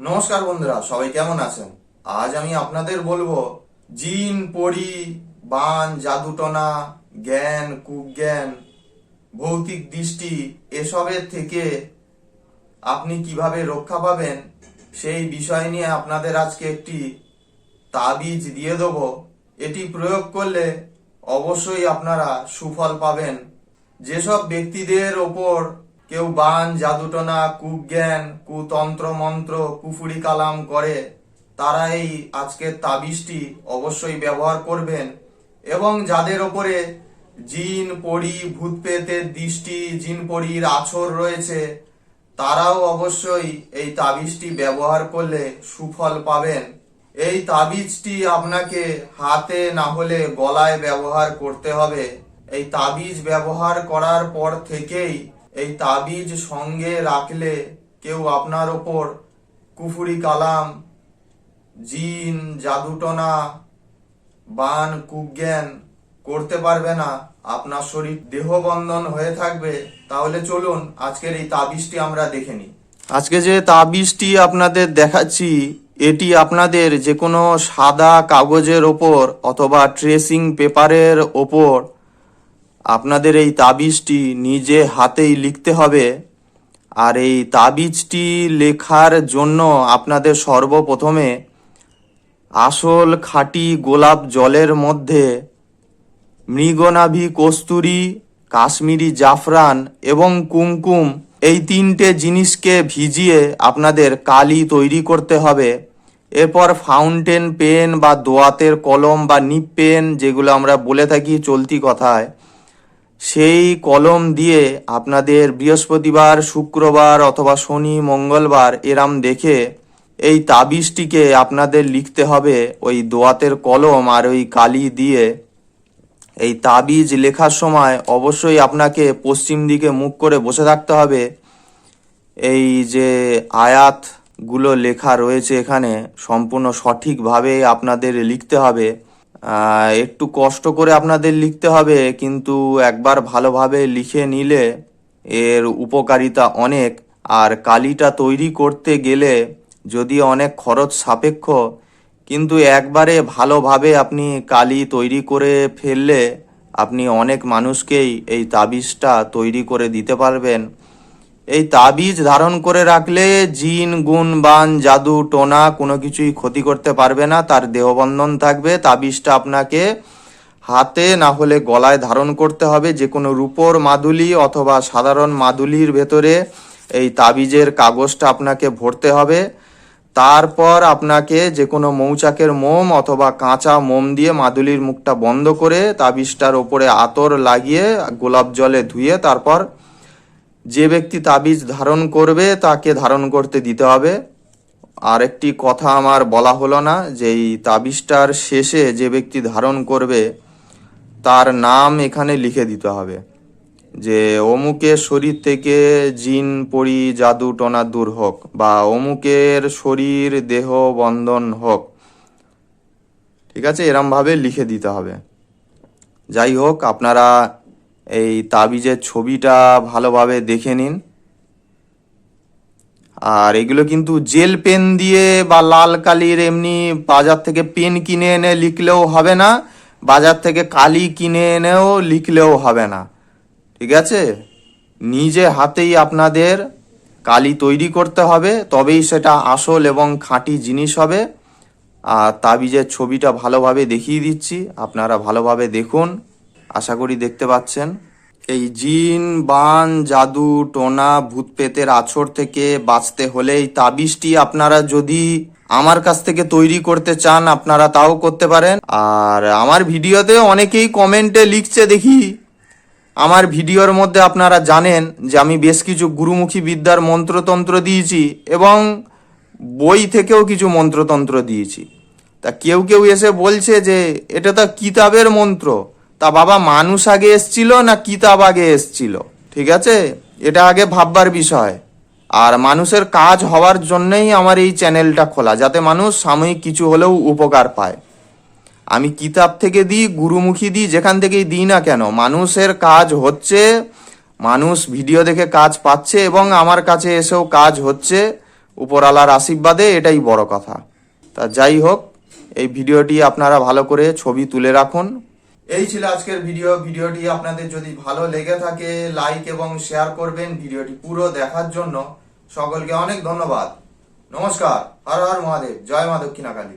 নমস্কার বন্ধুরা, সবাই কেমন আছেন? আজ আমি আপনাদের বলব, জিন পড়ি বান, জাদুটনা, জ্ঞান, কুজ্ঞান, ভৌতিক দৃষ্টি, এসবের থেকে আপনি কীভাবে রক্ষা পাবেন, সেই বিষয় নিয়ে আপনাদের আজকে একটি তাবিজ দিয়ে দেবো। এটি প্রয়োগ করলে অবশ্যই আপনারা সুফল পাবেন। যেসব ব্যক্তিদের ওপর কেউ বান, জাদুটনা কুজ্ঞান কুতন্ত্র মন্ত্র কুফুরি কালাম করে, তারা এই আজকের তাবিজটি অবশ্যই ব্যবহার করবেন এবং যাদের ওপরে জিন পড়ি ভূত দৃষ্টি, জিন পড়ির আছর রয়েছে, তারাও অবশ্যই এই তাবিজটি ব্যবহার করলে সুফল পাবেন। এই তাবিজটি আপনাকে হাতে না হলে গলায় ব্যবহার করতে হবে। এই তাবিজ ব্যবহার করার পর থেকেই এই তাবিজ সঙ্গে রাখলে কেউ আপনার ওপর কুফুরি কালাম, জিন, জাদুটনা, বান কুজ্ঞান করতে পারবে না। আপনার শরীর দেহবন্ধন হয়ে থাকবে। তাহলে চলুন, আজকের এই তাবিজটি আমরা দেখে নিই। আজকে যে তাবিজটি আপনাদের দেখাচ্ছি, এটি আপনাদের যে কোনো সাদা কাগজের ওপর অথবা ট্রেসিং পেপারের ওপর আপনাদের এই তাবিজটি নিজে হাতেই লিখতে হবে। আর এই তাবিজটি লেখার জন্য আপনাদের সর্বপ্রথমে আসল খাঁটি গোলাপ জলের মধ্যে মৃগনাভি কস্তুরি কাশ্মীরি জাফরান এবং কুমকুম এই তিনটে জিনিসকে ভিজিয়ে আপনাদের কালি তৈরি করতে হবে। এরপর ফাউন্টেন পেন বা দোয়াতের কলম বা নিপ পেন যেগুলো আমরা বলে থাকি চলতি কথায় সেই কলম দিয়ে আপনাদের বৃহস্পতিবার, শুক্রবার অথবা শনি, মঙ্গলবার এরাম দেখে এই তাবিজটিকে আপনাদের লিখতে হবে ওই দোয়াতের কলম আর ওই কালি দিয়ে। এই তাবিজ লেখার সময় অবশ্যই আপনাকে পশ্চিম দিকে মুখ করে বসে থাকতে হবে। এই যে আয়াতগুলো লেখা রয়েছে এখানে সম্পূর্ণ সঠিকভাবে আপনাদের লিখতে হবে। একটু কষ্ট করে আপনাদের লিখতে হবে, কিন্তু একবার ভালোভাবে লিখে নিলে এর উপকারিতা অনেক। আর কালিটা তৈরি করতে গেলে যদি অনেক খরচ সাপেক্ষ, কিন্তু একবারে ভালোভাবে আপনি কালি তৈরি করে ফেললে আপনি অনেক মানুষকেই এই তাবিজটা তৈরি করে দিতে পারবেন। এই তাবিজ ধারণ করে রাখলে জিন, গুণ, বান, জাদু, টোনা কোনো কিছুই ক্ষতি করতে পারবে না, তার দেহবন্ধন থাকবে। তাবিজটা আপনাকে হাতে না হলে গলায় ধারণ করতে হবে যে কোনো রূপোর মাদুলি অথবা সাধারণ মাদুলির ভেতরে এই তাবিজের কাগজটা আপনাকে ভরতে হবে। তারপর আপনাকে যে কোনো মৌচাকের মোম অথবা কাঁচা মোম দিয়ে মাদুলির মুখটা বন্ধ করে তাবিজটার ওপরে আতর লাগিয়ে গোলাপ জলে ধুয়ে তারপর যে ব্যক্তি তাবিজ ধারণ করবে, তাকে ধারণ করতে দিতে হবে। আর একটি কথা আমার বলা হলো না, যে এই তাবিজটার শেষে যে ব্যক্তি ধারণ করবে, তার নাম এখানে লিখে দিতে হবে। যে অমুকের শরীর থেকে জিন পড়ি জাদু, টনা দূর হোক, বা অমুকের শরীর, দেহ, বন্ধন হোক, ঠিক আছে, এরমভাবে লিখে দিতে হবে। যাই হোক, আপনারা এই তাবিজের ছবিটা ভালোভাবে দেখে নিন। আর এগুলো কিন্তু জেল পেন দিয়ে বা লাল কালির এমনি বাজার থেকে পেন কিনে এনে লিখলেও হবে না, বাজার থেকে কালি কিনে এনেও লিখলেও হবে না। ঠিক আছে? নিজে হাতেই আপনাদের কালি তৈরি করতে হবে, তবেই সেটা আসল এবং খাঁটি জিনিস হবে। আর তাবিজের ছবিটা ভালোভাবে দেখিয়ে দিচ্ছি, আপনারা ভালোভাবে দেখুন। আশা করি দেখতে পাচ্ছেন। এই জিন, বান, জাদু, টোনা ভূত পেতের আছর থেকে বাঁচতে হলে এই তাবিজটি আপনারা যদি আমার কাছ থেকে তৈরি করতে চান, আপনারা তাও করতে পারেন। আর আমার ভিডিওতে অনেকেই কমেন্টে লিখছে, দেখি। আমার ভিডিওর মধ্যে আপনারা জানেন যে আমি বেশ কিছু গুরুমুখী বিদ্যার মন্ত্রতন্ত্র দিয়েছি এবং বই থেকেও কিছু মন্ত্রতন্ত্র দিয়েছি। তা কেউ কেউ এসে বলছে যে, এটা তো কিতাবের মন্ত্র? তা বাবা মানুষ আগে এসছিল না কিতাব আগে এসছিল? ঠিক আছে? এটা আগে ভাববার বিষয়। আর মানুষের কাজ হওয়ার জন্যই আমার এই চ্যানেলটা খোলা, যাতে মানুষ সাময়িক কিছু হলেও উপকার পায়। আমি কিতাব থেকে দিই, গুরুমুখী দিই, যেখান থেকেই দিই না কেন, মানুষের কাজ হচ্ছে, মানুষ ভিডিও দেখে কাজ পাচ্ছে এবং আমার কাছে এসেও কাজ হচ্ছে, উপরওয়ালার আশীর্বাদে, এটাই বড় কথা। তা যাই হোক, এই ভিডিওটি আপনারা ভালো করে ছবি তুলে রাখুন। এই ছিল আজকের ভিডিও। ভিডিওটি আপনাদের যদি ভালো লেগে থাকে, লাইক এবং শেয়ার করবেন। ভিডিওটি পুরো দেখার জন্য সকলকে অনেক ধন্যবাদ। নমস্কার। হর হর মহাদেব। জয় মা দক্ষিণাকালী।